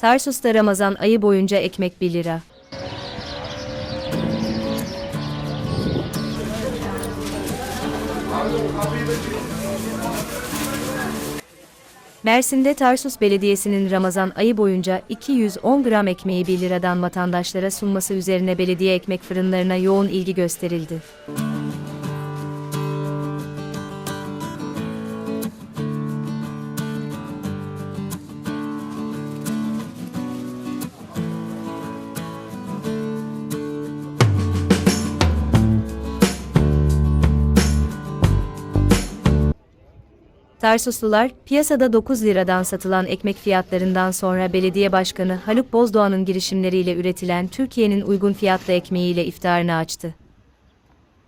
Tarsus'ta Ramazan ayı boyunca ekmek 1 lira. Mersin'de Tarsus Belediyesi'nin Ramazan ayı boyunca 210 gram ekmeği 1 liradan vatandaşlara sunması üzerine belediye ekmek fırınlarına yoğun ilgi gösterildi. Tarsuslular, piyasada 9 liradan satılan ekmek fiyatlarından sonra belediye başkanı Haluk Bozdoğan'ın girişimleriyle üretilen Türkiye'nin uygun fiyatlı ekmeğiyle iftarını açtı.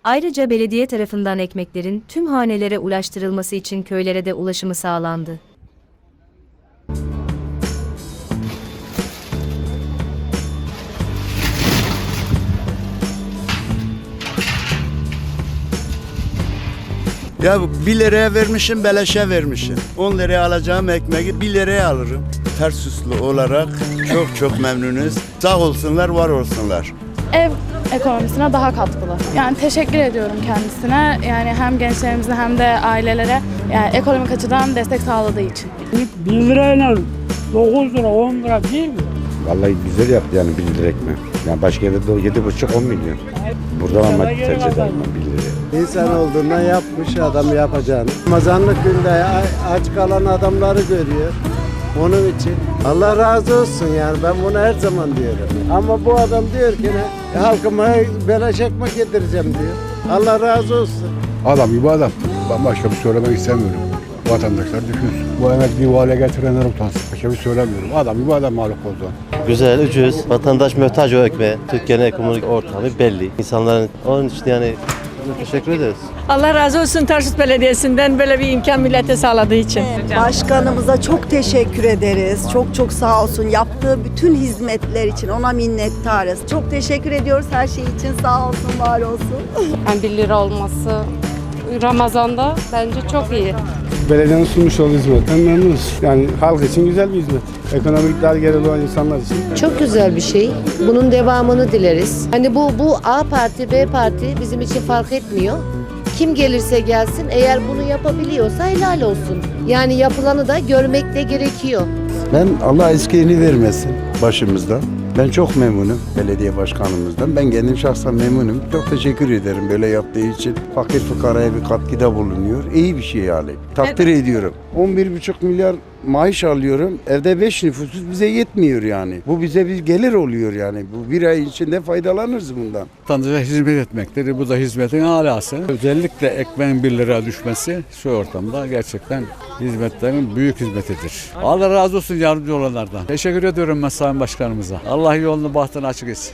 Ayrıca belediye tarafından ekmeklerin tüm hanelere ulaştırılması için köylere de ulaşımı sağlandı. Ya 1 liraya vermişim, beleşe vermişim. 10 liraya alacağım ekmeği 1 liraya alırım. Tersuslu olarak çok çok memnunuz. Sağ olsunlar, var olsunlar. ev ekonomisine daha katkılı. Yani teşekkür ediyorum kendisine. Yani hem gençlerimize hem de ailelere yani ekonomik açıdan destek sağladığı için. 1 lirayla 9 lira 10 lira değil mi? Vallahi güzel yaptı yani 1 lira ekmek. Yani başka yerde de 7,5 10 milyon. Buradan almak tercih ederim ben 1 liraya. İnsan olduğundan yapmış adam yapacağını. Ramazanlık günde aç kalan adamları görüyor. Onun için Allah razı olsun yani ben bunu her zaman diyorum. Ama bu adam diyor ki ne? "E, Halkıma beleş ekmek getireceğim diyor. Allah razı olsun. Adam gibi adam. Ben başka bir söylemek istemiyorum. Vatandaşlar düşünsün. Bu emekliyi bu hale getirenler utansın. Başka bir söylemiyorum. Adam gibi adam Haluk Bozdoğan. Güzel, ucuz. Vatandaş muhtaç o ekmeğe. Türkiye'nin ekonomik ortamı belli. İnsanların onun için yani teşekkür ederiz. Allah razı olsun Tarsus Belediyesi'nden böyle bir imkan millete sağladığı için. Başkanımıza çok teşekkür ederiz. Çok çok sağ olsun. Yaptığı bütün hizmetler için ona minnettarız. Çok teşekkür ediyoruz her şey için. Sağ olsun, var olsun. Yani 1 lira olması Ramazan'da bence çok iyi. Belediyenin sunmuş olduğu hizmetten memnunuz. Yani halk için güzel bir hizmet. Ekonomik dar gelirli olan insanlar için Çok güzel bir şey. Bunun devamını dileriz. Hani bu bu A parti, B parti bizim için fark etmiyor. Kim gelirse gelsin eğer bunu yapabiliyorsa helal olsun. Yani yapılanı da görmek de gerekiyor. Ben Allah eskiğini vermesin başımızdan. Ben çok memnunum belediye başkanımızdan. Ben kendim şahsen memnunum. Çok teşekkür ederim böyle yaptığı için. Fakir fukaraya bir katkıda bulunuyor. İyi bir şey yani. Takdir ediyorum. 11,5 milyar maaş alıyorum. Evde 5 nüfusuz bize yetmiyor yani. Bu bize bir gelir oluyor yani. Bu bir ay içinde faydalanırız bundan. Vatandaşa hizmet etmektir. Bu da hizmetin alası. Özellikle ekmeğin 1 lira düşmesi şu ortamda gerçekten hizmetlerin büyük hizmetidir. Allah razı olsun yardımcı olanlardan. Teşekkür ediyorum ben Sayın Başkanımıza. Allah yolunu bahtını açık etsin.